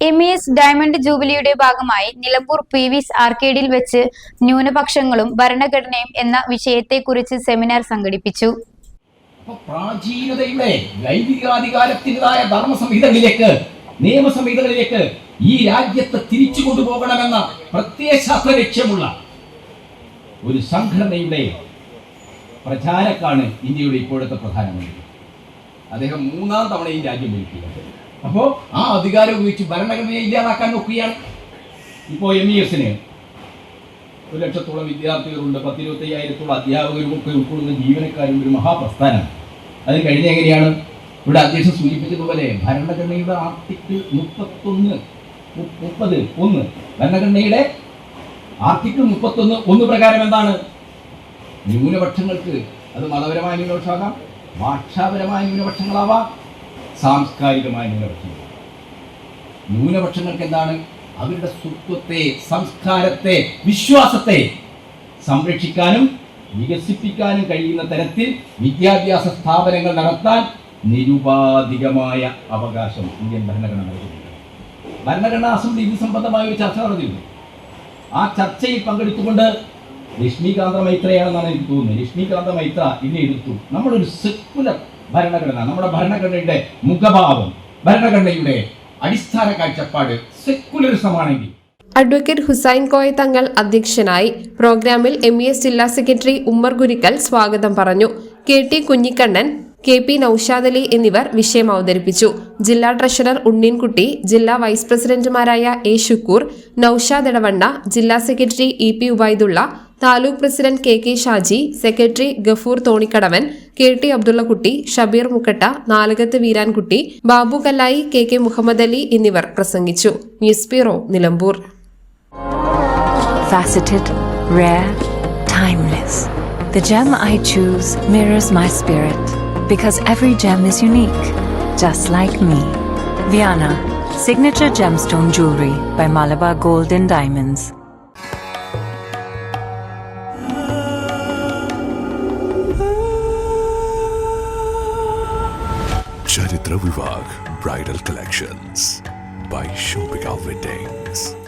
M diamond ജൂബിലിയുടെ ഭാഗമായി Nilambur P വിസ് ആർക്കേഡിൽ വെച്ച് ന്യൂനപക്ഷങ്ങളും ഭരണഘടനയും എന്ന വിഷയത്തെക്കുറിച്ച് സെമിനാർ സംഘടിപ്പിച്ചു. പ്രാചീനതയുടെ ലൈംഗികാധികാരത്തിന്റെതായ ധർമ്മസംഹിതകളിലേക്ക് നിയമസംഹിതകളിലേക്ക് ഈ രാജ്യത്തെ തിരിച്ചു കൊണ്ടുപോകണമെന്ന പ്രത്യയശാസ്ത്ര ലക്ഷ്യമുള്ള ഒരു സംഘടനയുടെ പ്രചാരക്കാണ് ഇന്ത്യയുടെ ഇപ്പോഴത്തെ പ്രധാനമന്ത്രി. അദ്ദേഹം മൂന്നാം തവണയും രാജ്യം ഭരിക്കുന്നത് അപ്പോൾ ആ അധികാരം ഉപയോഗിച്ച് ഭരണഘടനയെ ഇല്ലാതാക്കാൻ നോക്കുകയാണ്. ഇപ്പോൾ എം ഇ എസിന് ഒരു ലക്ഷത്തോളം വിദ്യാർത്ഥികളുണ്ട്. പത്തിരുപത്തി അയ്യായിരത്തോളം അധ്യാപകരും ഒക്കെ ഉൾക്കൊള്ളുന്ന ജീവനക്കാരും ഒരു മഹാപ്രസ്ഥാനം. അത് കഴിഞ്ഞ എങ്ങനെയാണ്? ഇവിടെ അധ്യക്ഷൻ സൂചിപ്പിച്ചതുപോലെ ഭരണഘടനയുടെ ആർട്ടിക്കിൾ മുപ്പത്തൊന്ന് മുപ്പത് ഒന്ന്. ഭരണഘടനയുടെ ആർട്ടിക്കിൾ മുപ്പത്തൊന്ന് ഒന്ന് പ്രകാരം എന്താണ്? ന്യൂനപക്ഷങ്ങൾക്ക് അത് മതപരമായ ന്യൂനപക്ഷമാകാം ഭാഷാപരമായ ന്യൂനപക്ഷങ്ങളാവാം സാംസ്കാരികമായ ന്യൂനപക്ഷങ്ങൾ ന്യൂനപക്ഷങ്ങൾക്ക് എന്താണ് അവരുടെ സ്വത്വത്തെ സംസ്കാരത്തെ വിശ്വാസത്തെ സംരക്ഷിക്കാനും വികസിപ്പിക്കാനും കഴിയുന്ന തരത്തിൽ വിദ്യാഭ്യാസ സ്ഥാപനങ്ങൾ നടത്താൻ നിരുപാധികമായ അവകാശം ഇന്ത്യൻ ഭരണഘടന നൽകുന്നുണ്ട്. ഭരണഘടനാ അസംബ്ലി ഇത് സംബന്ധമായ ഒരു ചർച്ച നടന്നിരുന്നു. ആ ചർച്ചയിൽ പങ്കെടുത്തുകൊണ്ട് ലക്ഷ്മികാന്ത മൈത്രയാണെന്നാണ് എനിക്ക് തോന്നുന്നത്. ലക്ഷ്മികാന്ത മൈത്ര ഇന്ന് എടുത്തു നമ്മളൊരു സെക്കുലർ ഭരണഘടന. നമ്മുടെ ഭരണഘടനയുടെ മുഖഭാവം ഭരണഘടനയുടെ അടിസ്ഥാന കാഴ്ചപ്പാട് സെക്കുലറിസമാണെങ്കിൽ അഡ്വക്കേറ്റ് ഹുസൈൻ കോയ തങ്ങൾ അധ്യക്ഷനായി പ്രോഗ്രാമിൽ എം ഇ എസ് ജില്ലാ സെക്രട്ടറി ഉമ്മർ ഗുരിക്കൽ സ്വാഗതം പറഞ്ഞു. K T Kunhikannan K P Noushad Ali എന്നിവർ വിഷയം അവതരിപ്പിച്ചു. ജില്ലാ ട്രഷറർ ഉണ്ണിൻകുട്ടി ജില്ലാ വൈസ് പ്രസിഡന്റുമാരായ എ ഷുക്കൂർ നൌഷാദ് എടവണ്ണ ജില്ലാ secretary E P Ubaidulla taluk president K K Shaji secretary Gafoor Thonikkadavan K T Abdullakutty Shabeer Mukkatta Nalakath Veerankutty Babu Kallayi K K Muhammad Ali എന്നിവർ പ്രസംഗിച്ചു. News bureau Nilambur. Faceted, rare, timeless. The gem I choose mirrors my spirit. because every gem is unique, just like me. Viana, signature gemstone jewelry by Malabar Gold and Diamonds. Charitra Vivag Bridal Collections by Shobika Weddings.